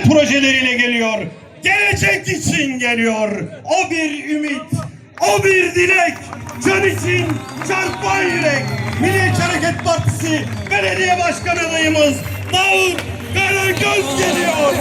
güzel projeleriyle geliyor. Gelecek için geliyor. O bir ümit, o bir dilek. Can için çarpan yürek. Milliyetçi Hareket Partisi Belediye Başkan adayımız Davut Karagöz geliyor.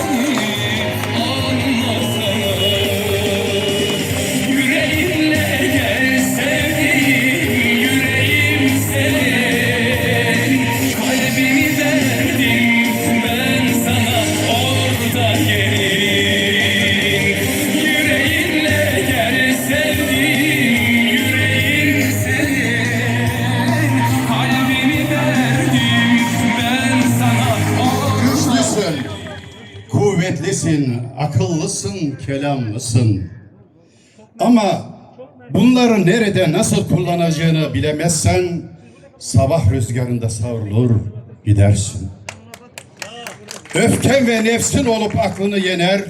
Kuvvetlisin, akıllısın, kelamlısın. Ama bunları nerede nasıl kullanacağını bilemezsen sabah rüzgarında savrulur gidersin. Öfken ve nefsin olup aklını yener,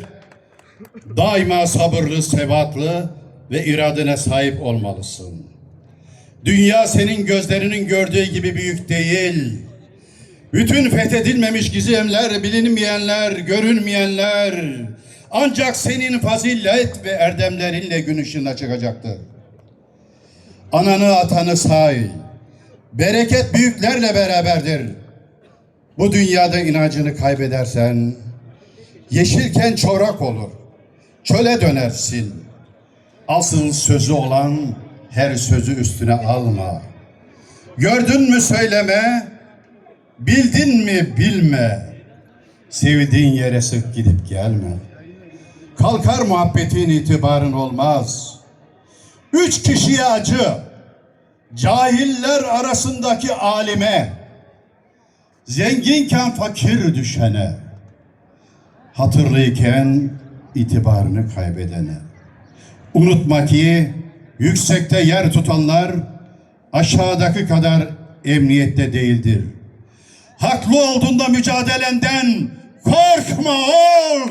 daima sabırlı, sebatlı ve iradene sahip olmalısın. Dünya senin gözlerinin gördüğü gibi büyük değil. Bütün fethedilmemiş gizemler, bilinmeyenler, görünmeyenler ancak senin fazilet ve erdemlerinle gün ışığına çıkacaktır. Ananı atanı say. Bereket büyüklerle beraberdir. Bu dünyada inancını kaybedersen yeşilken çorak olur. Çöle dönersin. Asıl sözü olan her sözü üstüne alma. Gördün mü söyleme, Bildin mi bilme, sevdiğin yere sık gidip gelme. Kalkar muhabbetin itibarın olmaz. Üç kişiye acı, cahiller arasındaki alime, zenginken fakir düşene, hatırlıyken itibarını kaybedene. Unutma ki yüksekte yer tutanlar aşağıdaki kadar emniyette değildir. Haklı olduğunda mücadelenden korkma ol.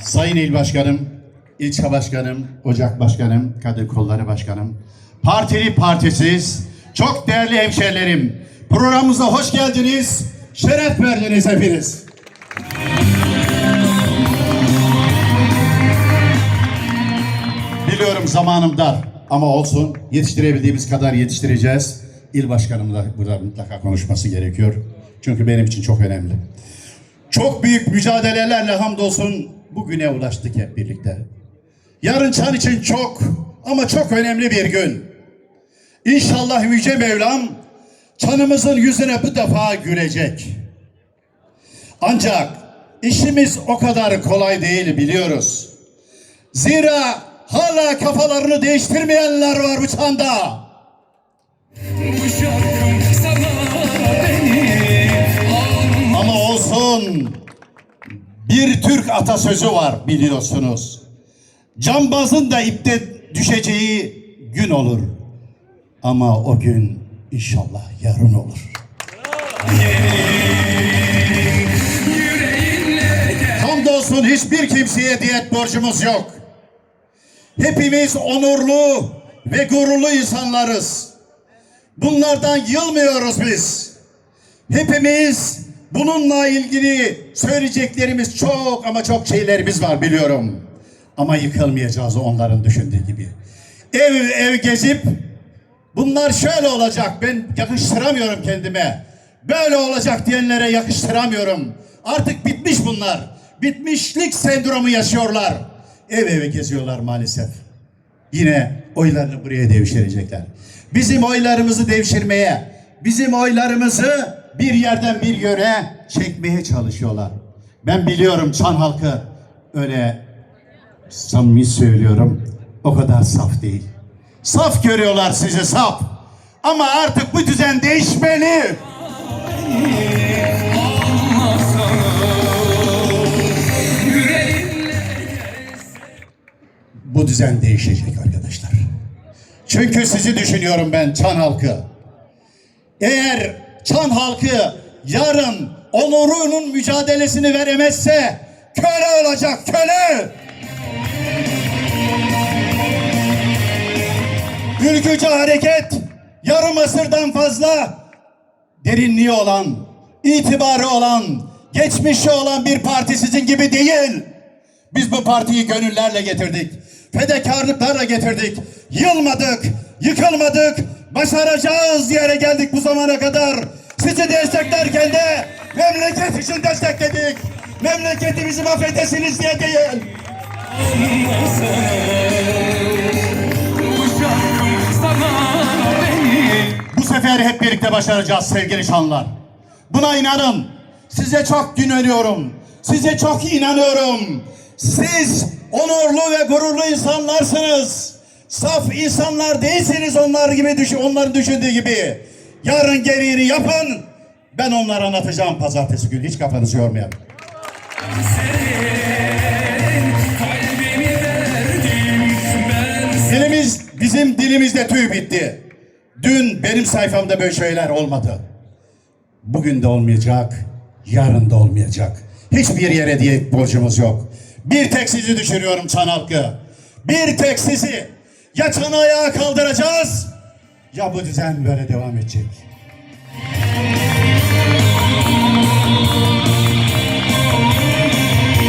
Sayın İl Başkanım, İlçe Başkanım, Ocak Başkanım, Kadın Kolları Başkanım, partili partisiz, çok değerli hemşehrilerim, programımıza hoş geldiniz, şeref verdiniz hepiniz. Biliyorum zamanım dar ama olsun yetiştirebildiğimiz kadar yetiştireceğiz. İl Başkanım da burada mutlaka konuşması gerekiyor. Çünkü benim için çok önemli. Çok büyük mücadelelerle hamdolsun bugüne ulaştık hep birlikte. Yarın Çan için çok ama çok önemli bir gün. İnşallah Yüce Mevlam Çanımızın yüzüne bu defa gülecek. Ancak işimiz o kadar kolay değil biliyoruz. Zira hala kafalarını değiştirmeyenler var bu çanda. Bu şarkım sana beni alma Ama olsun. Bir Türk atasözü var biliyorsunuz. Cambazın da ipte düşeceği gün olur. Ama o gün inşallah yarın olur. Hamdolsun hiçbir kimseye diyet borcumuz yok. Hepimiz onurlu ve gururlu insanlarız. Bunlardan yılmıyoruz biz. Hepimiz bununla ilgili söyleyeceklerimiz çok ama çok şeylerimiz var biliyorum. Ama yıkılmayacağız onların düşündüğü gibi. Ev ev gezip bunlar şöyle olacak ben yakıştıramıyorum kendime. Böyle olacak diyenlere yakıştıramıyorum. Artık bitmiş bunlar. Bitmişlik sendromu yaşıyorlar. Ev eve geziyorlar maalesef yine oylarını buraya devşirecekler. Bizim oylarımızı devşirmeye, bizim oylarımızı bir yerden bir yöre çekmeye çalışıyorlar. Ben biliyorum Çan halkı öyle samimi söylüyorum o kadar saf değil. Saf görüyorlar sizi saf. Ama artık bu düzen değişmeli. Bu düzen değişecek arkadaşlar. Çünkü sizi düşünüyorum ben Çan halkı. Eğer Çan halkı yarın onurunun mücadelesini veremezse köle olacak köle. Ülkücü hareket yarım asırdan fazla derinliği olan, itibarı olan, geçmişi olan bir parti sizin gibi değil. Biz bu partiyi gönüllerle getirdik. Fedakarlıklarla getirdik. Yılmadık, yıkılmadık, başaracağız yere geldik bu zamana kadar. Sizi desteklerken de memleket için destekledik. Memleketimizi mahvedesiniz diye değil. Bu sefer hep birlikte başaracağız sevgili şanlar. Buna inanın. Size çok güveniyorum. Size çok inanıyorum. Siz onurlu ve gururlu insanlarsınız. Saf insanlar değilsiniz onlar gibi düşün, onların düşündüğü gibi. Yarın gereğini yapın. Ben onlara anlatacağım pazartesi günü. Hiç kafanızı ben Dilimiz, bizim dilimizde tüy bitti. Dün benim sayfamda böyle şeyler olmadı. Bugün de olmayacak, yarın da olmayacak. Hiçbir yere diye borcumuz yok. Bir tek sizi düşürüyorum Çan halkı. Bir tek sizi. Ya Çan'ı ayağa kaldıracağız, ya bu düzen böyle devam edecek.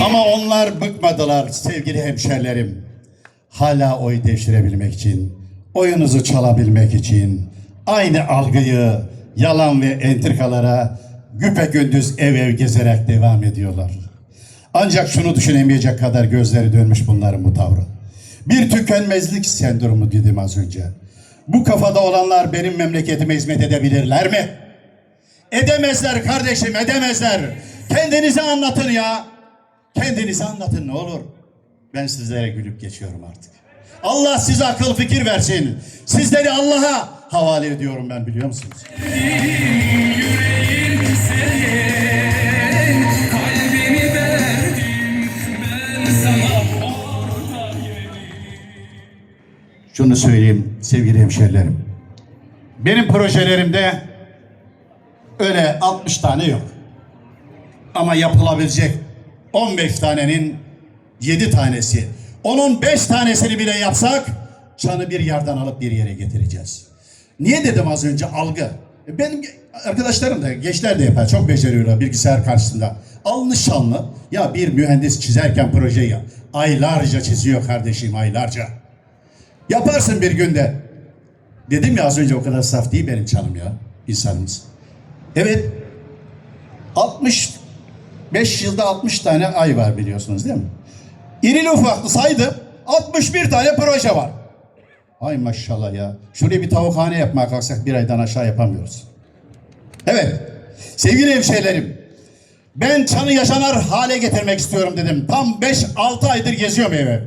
Ama onlar bıkmadılar sevgili hemşerilerim. Hala oy devşirebilmek için, oyunuzu çalabilmek için, aynı algıyı yalan ve entrikalara güpe gündüz ev ev gezerek devam ediyorlar. Ancak şunu düşünemeyecek kadar gözleri dönmüş bunların bu tavrı. Bir tükenmezlik sendromu dedim az önce. Bu kafada olanlar benim memleketime hizmet edebilirler mi? Edemezler kardeşim edemezler. Kendinize anlatın ya. Kendinize anlatın ne olur. Ben sizlere gülüp geçiyorum artık. Allah size akıl fikir versin. Sizleri Allah'a havale ediyorum ben biliyor musunuz? Şunu söyleyeyim sevgili hemşerilerim. Benim projelerimde öyle 60 tane yok. Ama yapılabilecek 15 tanenin 7 tanesi. Onun 5 tanesini bile yapsak çanı bir yerden alıp bir yere getireceğiz. Niye dedim az önce algı? E, Benim arkadaşlarım da gençler de yapar. Çok beceriyorlar bilgisayar karşısında. Alnı şanlı. Ya bir mühendis çizerken projeyi aylarca çiziyor kardeşim aylarca. Yaparsın bir günde. Dedim ya az önce o kadar saf değil benim canım ya insanımız. Evet 65 yılda 60 tane ay var biliyorsunuz değil mi? İrili ufaklı saydım 61 tane proje var. Ay maşallah ya. Şuraya bir tavukhane yapmaya kalksak bir aydan aşağı yapamıyoruz. Evet. Sevgili hemşehrilerim. Ben çanı yaşanır hale getirmek istiyorum dedim. Tam 5-6 aydır geziyorum eve.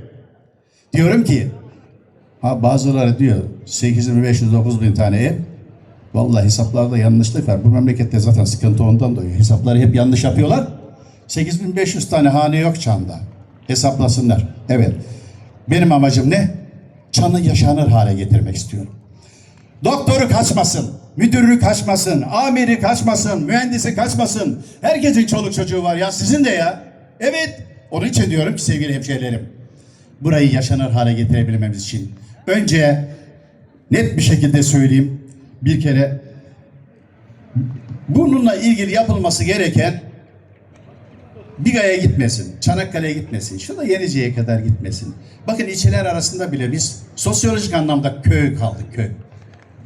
Diyorum ki Ha bazıları diyor 8509 bin tane ev. Vallahi hesaplarda yanlışlık var. Bu memlekette zaten sıkıntı ondan doğuyor. Hesapları hep yanlış yapıyorlar. 8500 tane hane yok çanda. Hesaplasınlar. Evet. Benim amacım ne? Çanı yaşanır hale getirmek istiyorum. Doktoru kaçmasın, müdürü kaçmasın, amiri kaçmasın, mühendisi kaçmasın. Herkesin çoluk çocuğu var ya, sizin de ya. Evet, onun için diyorum ki sevgili hemşehrilerim, burayı yaşanır hale getirebilmemiz için önce net bir şekilde söyleyeyim, bir kere bununla ilgili yapılması gereken Biga'ya gitmesin, Çanakkale'ye gitmesin, şu da Yenice'ye kadar gitmesin. Bakın ilçeler arasında bile biz sosyolojik anlamda köy kaldık, köy.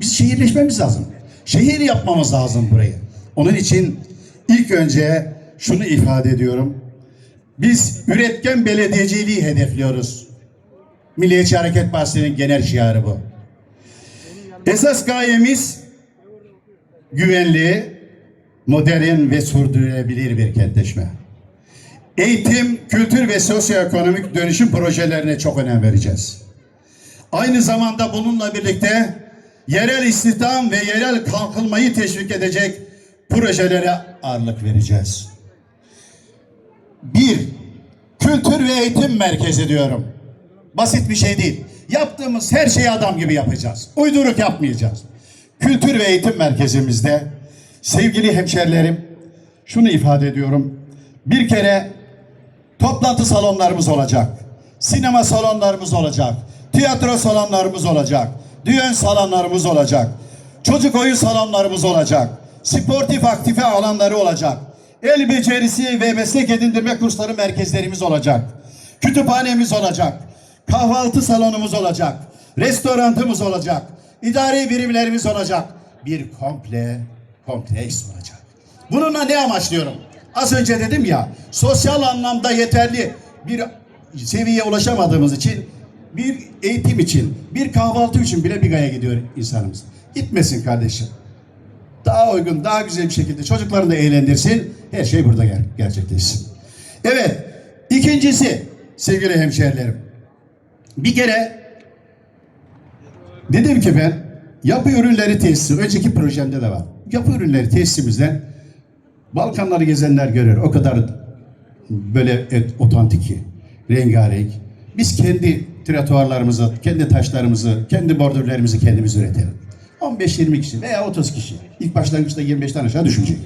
Biz şehirleşmemiz lazım. Şehir yapmamız lazım burayı. Onun için ilk önce şunu ifade ediyorum. Biz üretken belediyeciliği hedefliyoruz. Milliyetçi Hareket Partisi'nin genel şiarı bu. Esas gayemiz güvenli, modern ve sürdürülebilir bir kentleşme. Eğitim, kültür ve sosyoekonomik dönüşüm projelerine çok önem vereceğiz. Aynı zamanda bununla birlikte yerel istihdam ve yerel kalkınmayı teşvik edecek projelere ağırlık vereceğiz. Bir, kültür ve eğitim merkezi diyorum. Basit bir şey değil. Yaptığımız her şeyi adam gibi yapacağız. Uyduruk yapmayacağız. Kültür ve eğitim merkezimizde sevgili hemşerilerim şunu ifade ediyorum. Bir kere toplantı salonlarımız olacak. Sinema salonlarımız olacak. Tiyatro salonlarımız olacak. Düğün salonlarımız olacak. Çocuk oyun salonlarımız olacak. Sportif aktife alanları olacak. El becerisi ve meslek edindirme kursları merkezlerimiz olacak. Kütüphanemiz olacak. Kahvaltı salonumuz olacak. Restorantımız olacak. İdari birimlerimiz olacak. Bir komple kompleks olacak. Bununla ne amaçlıyorum? Az önce dedim ya, sosyal anlamda yeterli bir seviyeye ulaşamadığımız için bir eğitim için, bir kahvaltı için bile Biga'ya gidiyor insanımız. Gitmesin kardeşim. Daha uygun, daha güzel bir şekilde çocuklarını da eğlendirsin. Her şey burada ger- gerçekleşsin. Evet, ikincisi sevgili hemşehrilerim. Bir kere dedim ki ben yapı ürünleri tesisi, önceki projemde de var. Yapı ürünleri tesisimizden Balkanları gezenler görür. O kadar böyle et, otantik rengarenk. Biz kendi tratuarlarımızı, kendi taşlarımızı, kendi bordürlerimizi kendimiz üretelim. 15-20 kişi veya 30 kişi. İlk başlangıçta 25'ten aşağı düşmeyecek.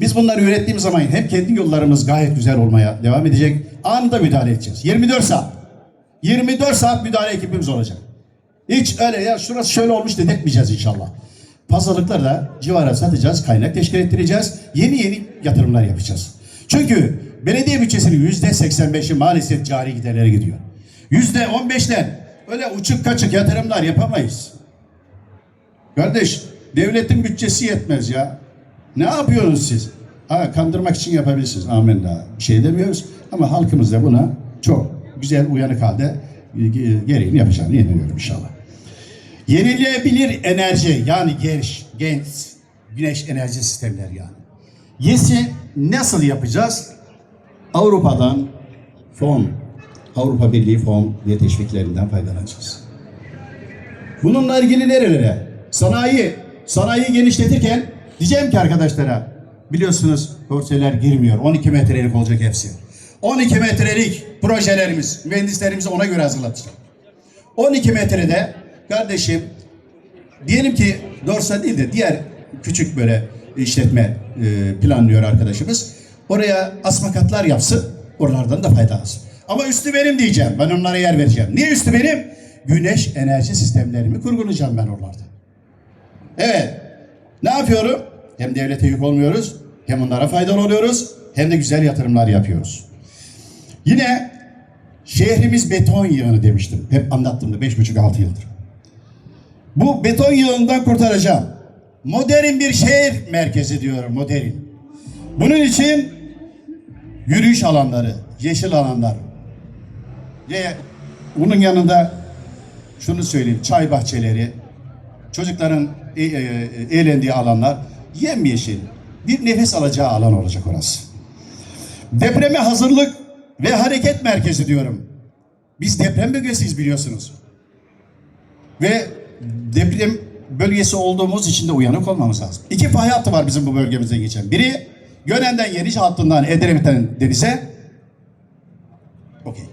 Biz bunları ürettiğimiz zaman hem kendi yollarımız gayet güzel olmaya devam edecek. Anında müdahale edeceğiz. 24 saat. 24 saat müdahale ekibimiz olacak. Hiç öyle ya şurası şöyle olmuş dedirtmeyeceğiz inşallah. Pazarlıklarla civara satacağız, kaynak teşkil ettireceğiz. Yeni yeni yatırımlar yapacağız. Çünkü belediye bütçesinin yüzde 85'i maalesef cari giderlere gidiyor. Yüzde 15'ten öyle uçuk kaçık yatırımlar yapamayız. Kardeş devletin bütçesi yetmez ya. Ne yapıyorsunuz siz? Ha, kandırmak için yapabilirsiniz. Amin daha. Bir şey demiyoruz. Ama halkımız da buna çok güzel uyanık halde e, gereğini yapacağını inanıyorum inşallah. Yenilenebilir enerji yani genç, genç güneş enerji sistemleri yani. YES'i nasıl yapacağız? Avrupa'dan fon, Avrupa Birliği fon ve teşviklerinden faydalanacağız. Bununla ilgili nerelere? Sanayi, sanayiyi genişletirken diyeceğim ki arkadaşlara biliyorsunuz porseler girmiyor. 12 metrelik olacak hepsi. 12 metrelik projelerimiz, mühendislerimizi ona göre hazırlatacak. 12 metrede kardeşim diyelim ki dorsa değil de diğer küçük böyle işletme e, planlıyor arkadaşımız. Oraya asma katlar yapsın. Oralardan da faydalansın. Ama üstü benim diyeceğim. Ben onlara yer vereceğim. Niye üstü benim? Güneş enerji sistemlerimi kurgulayacağım ben oralarda. Evet. Ne yapıyorum? Hem devlete yük olmuyoruz, hem onlara faydalı oluyoruz, hem de güzel yatırımlar yapıyoruz. Yine şehrimiz beton yığını demiştim. Hep anlattım da beş buçuk altı yıldır. Bu beton yığından kurtaracağım. Modern bir şehir merkezi diyorum, modern. Bunun için yürüyüş alanları, yeşil alanlar ve bunun yanında şunu söyleyeyim, çay bahçeleri, çocukların e- e- eğlendiği alanlar, yemyeşil bir nefes alacağı alan olacak orası. Depreme hazırlık ve hareket merkezi diyorum. Biz deprem bölgesiyiz biliyorsunuz. Ve deprem bölgesi olduğumuz için de uyanık olmamız lazım. İki fay hattı var bizim bu bölgemizde geçen. Biri Gönen'den Yenice hattından Edremit'ten denize. Okey.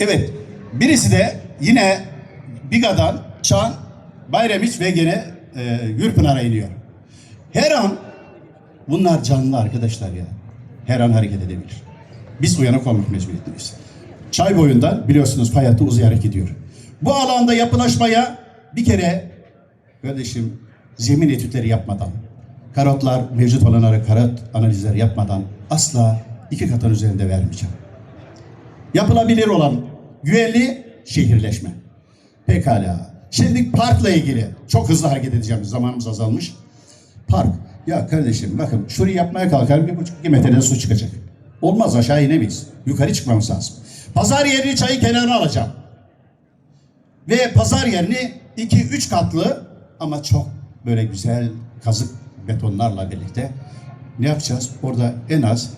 Evet. Birisi de yine Biga'dan Çan, Bayramiç ve gene e, Gürpınar'a iniyor. Her an bunlar canlı arkadaşlar ya. Her an hareket edebilir. Biz uyanık olmak mecburiyetindeyiz. Çay boyundan biliyorsunuz fay hattı uzayarak gidiyor. Bu alanda yapılaşmaya bir kere kardeşim zemin etütleri yapmadan, karotlar mevcut olanlara karot analizleri yapmadan asla iki katın üzerinde vermeyeceğim. Yapılabilir olan güvenli şehirleşme. Pekala. Şimdi parkla ilgili çok hızlı hareket edeceğim. Zamanımız azalmış. Park. Ya kardeşim bakın şurayı yapmaya kalkarım bir buçuk iki metreden su çıkacak. Olmaz aşağı inemeyiz. Yukarı çıkmamız lazım. Pazar yerini çayın kenarına alacağım. Ve pazar yerini iki üç katlı ama çok böyle güzel kazık betonlarla birlikte ne yapacağız? Orada en az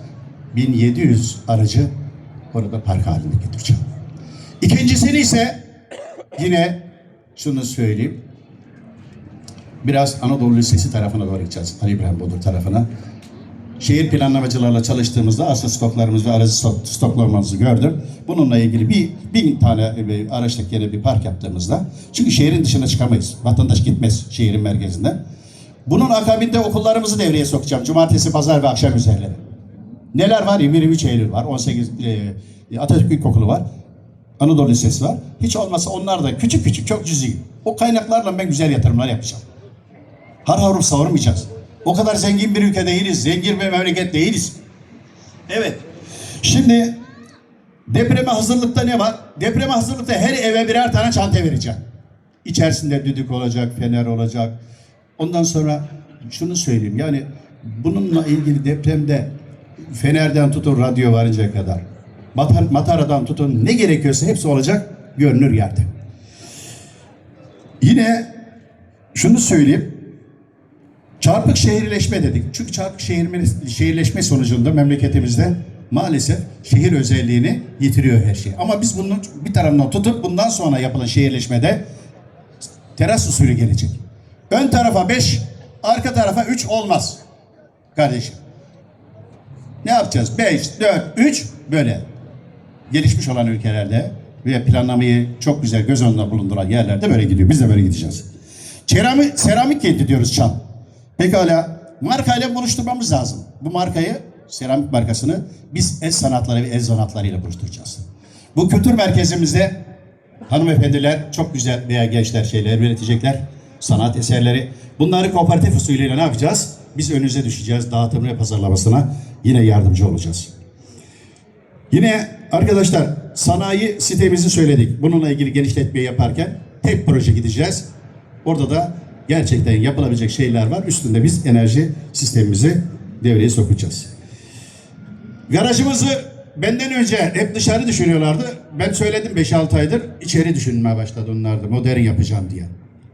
1700 aracı orada park halinde getireceğim. İkincisini ise yine şunu söyleyeyim. Biraz Anadolu Lisesi tarafına doğru gideceğiz. Ali İbrahim Bodur tarafına. Şehir planlamacılarla çalıştığımızda arsa stoklarımız ve aracı stok- stoklarımızı gördüm. Bununla ilgili bir bin tane bir araçlık yere bir park yaptığımızda çünkü şehrin dışına çıkamayız. Vatandaş gitmez şehrin merkezinden. Bunun akabinde okullarımızı devreye sokacağım. Cumartesi, pazar ve akşam üzerleri. Neler var? 23 Eylül var. 18 e, Atatürk İlkokulu var. Anadolu Lisesi var. Hiç olmazsa onlar da küçük küçük çok cüzi. O kaynaklarla ben güzel yatırımlar yapacağım. Har harup savurmayacağız. O kadar zengin bir ülke değiliz. Zengin bir memleket değiliz. Evet. Şimdi depreme hazırlıkta ne var? Depreme hazırlıkta her eve birer tane çanta vereceğim. İçerisinde düdük olacak, fener olacak. Ondan sonra şunu söyleyeyim. Yani bununla ilgili depremde fenerden tutun radyo varıncaya kadar. Matar, mataradan tutun ne gerekiyorsa hepsi olacak görünür yerde. Yine şunu söyleyeyim. Çarpık şehirleşme dedik. Çünkü çarpık şehirleşme sonucunda memleketimizde maalesef şehir özelliğini yitiriyor her şey. Ama biz bunu bir tarafından tutup bundan sonra yapılan şehirleşmede teras usulü gelecek. Ön tarafa 5, arka tarafa 3 olmaz. Kardeşim. Ne yapacağız? 5, 4, 3 böyle. Gelişmiş olan ülkelerde ve planlamayı çok güzel göz önünde bulunduran yerlerde böyle gidiyor. Biz de böyle gideceğiz. Seramik, seramik kenti diyoruz Çam. Pekala markayla buluşturmamız lazım. Bu markayı, seramik markasını biz el sanatları ve el sanatlarıyla buluşturacağız. Bu kültür merkezimizde hanımefendiler çok güzel veya gençler şeyler üretecekler. Sanat eserleri. Bunları kooperatif usulüyle ne yapacağız? Biz önünüze düşeceğiz. Dağıtım ve pazarlamasına yine yardımcı olacağız. Yine arkadaşlar sanayi sitemizi söyledik. Bununla ilgili genişletmeyi yaparken tek proje gideceğiz. Orada da gerçekten yapılabilecek şeyler var. Üstünde biz enerji sistemimizi devreye sokacağız. Garajımızı benden önce hep dışarı düşünüyorlardı. Ben söyledim 5-6 aydır içeri düşünmeye başladı onlar da modern yapacağım diye.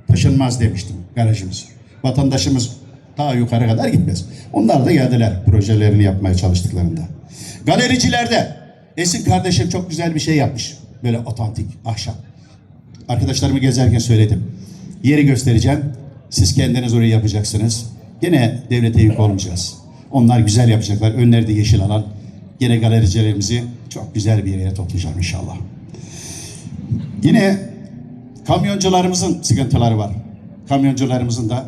Taşınmaz demiştim garajımız. Vatandaşımız daha yukarı kadar gitmez. Onlar da geldiler projelerini yapmaya çalıştıklarında. Galericilerde Esin kardeşim çok güzel bir şey yapmış. Böyle otantik, ahşap. Arkadaşlarımı gezerken söyledim. Yeri göstereceğim. Siz kendiniz orayı yapacaksınız. Gene devlete yük olmayacağız. Onlar güzel yapacaklar. Önlerinde yeşil alan. Gene galericilerimizi çok güzel bir yere toplayacağım inşallah. Yine kamyoncularımızın sıkıntıları var. Kamyoncularımızın da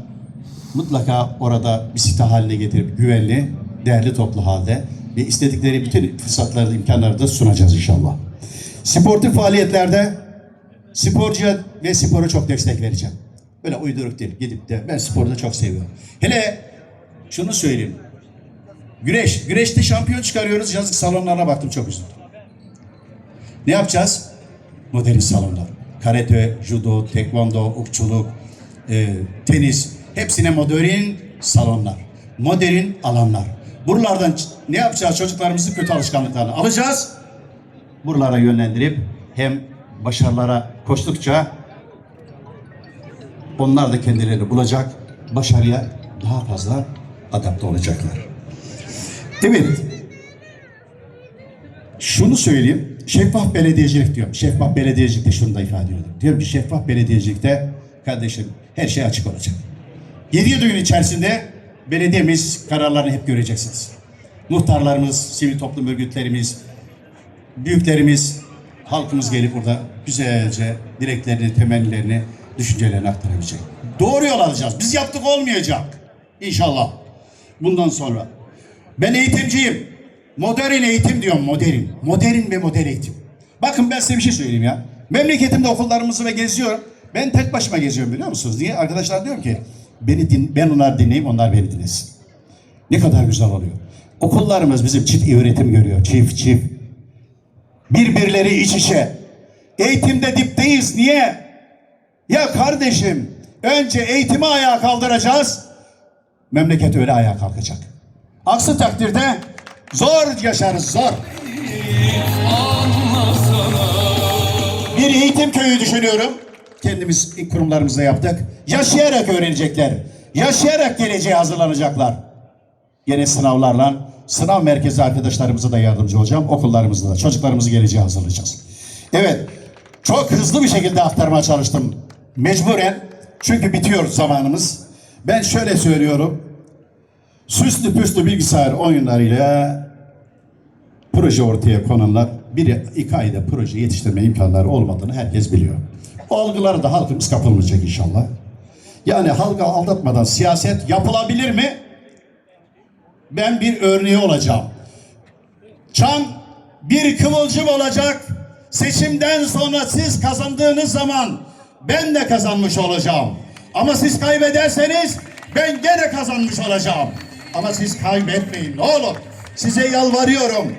mutlaka orada bir site haline getirip güvenli, değerli toplu halde ve istedikleri bütün fırsatları, imkanları da sunacağız inşallah. Sportif faaliyetlerde sporcuya ve spora çok destek vereceğim. Böyle uyduruk değil. Gidip de ben sporu da çok seviyorum. Hele şunu söyleyeyim. Güreş. Güreşte şampiyon çıkarıyoruz. Yazık salonlarına baktım çok üzüldüm. Ne yapacağız? Modern salonlar. Karate, judo, tekvando, okçuluk, e, tenis. Hepsine modern salonlar. Modern alanlar. Buralardan ne yapacağız? Çocuklarımızın kötü alışkanlıklarını alacağız. Buralara yönlendirip hem başarılara koştukça onlar da kendilerini bulacak, başarıya daha fazla adapte olacaklar. Evet. Şunu söyleyeyim. Şeffaf belediyecilik diyorum. Şeffaf belediyecilikte şunu da ifade ediyorum. Diyorum ki şeffaf belediyecilikte kardeşim her şey açık olacak. 7 yıl içerisinde belediyemiz kararlarını hep göreceksiniz. Muhtarlarımız, sivil toplum örgütlerimiz, büyüklerimiz, halkımız gelip burada güzelce dileklerini, temennilerini, düşüncelerini aktarabilecek. Doğru yol alacağız. Biz yaptık olmayacak. İnşallah. Bundan sonra. Ben eğitimciyim. Modern eğitim diyorum modern. Modern ve modern eğitim. Bakın ben size bir şey söyleyeyim ya. Memleketimde okullarımızı ve geziyorum. Ben tek başıma geziyorum biliyor musunuz? Niye? Arkadaşlar diyorum ki beni din, ben onları dinleyeyim onlar beni dinlesin. Ne kadar güzel oluyor. Okullarımız bizim çift öğretim görüyor. Çift çift. Birbirleri iç içe. Eğitimde dipteyiz. Niye? Ya kardeşim önce eğitimi ayağa kaldıracağız. Memleket öyle ayağa kalkacak. Aksi takdirde zor yaşarız zor. Bir eğitim köyü düşünüyorum. Kendimiz ilk kurumlarımızda yaptık. Yaşayarak öğrenecekler. Yaşayarak geleceğe hazırlanacaklar. Yine sınavlarla sınav merkezi arkadaşlarımıza da yardımcı olacağım. Okullarımızda da çocuklarımızı geleceğe hazırlayacağız. Evet. Çok hızlı bir şekilde aktarmaya çalıştım. Mecburen. Çünkü bitiyor zamanımız. Ben şöyle söylüyorum. Süslü püslü bilgisayar oyunlarıyla proje ortaya konanlar bir iki ayda proje yetiştirme imkanları olmadığını herkes biliyor. O algılara da halkımız kapılmayacak inşallah. Yani halka aldatmadan siyaset yapılabilir mi? Ben bir örneği olacağım. Çam bir kıvılcım olacak. Seçimden sonra siz kazandığınız zaman ben de kazanmış olacağım. Ama siz kaybederseniz Ben gene kazanmış olacağım. Ama siz kaybetmeyin ne olur. Size yalvarıyorum.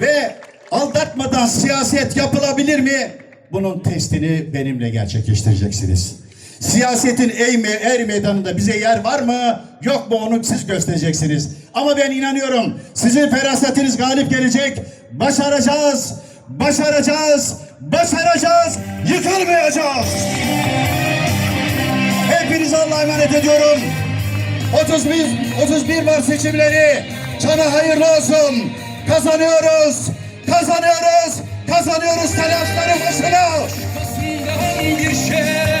Ve aldatmadan siyaset yapılabilir mi? Bunun testini benimle gerçekleştireceksiniz. Siyasetin ey me er meydanında bize yer var mı yok mu onu siz göstereceksiniz. Ama ben inanıyorum sizin ferasetiniz galip gelecek. Başaracağız, başaracağız, başaracağız, yıkılmayacağız. Hepinize Allah'a emanet ediyorum. 31, 31 Mart seçimleri sana hayırlı olsun. Kazanıyoruz, kazanıyoruz, kazanıyoruz telaşları başına. Bir şey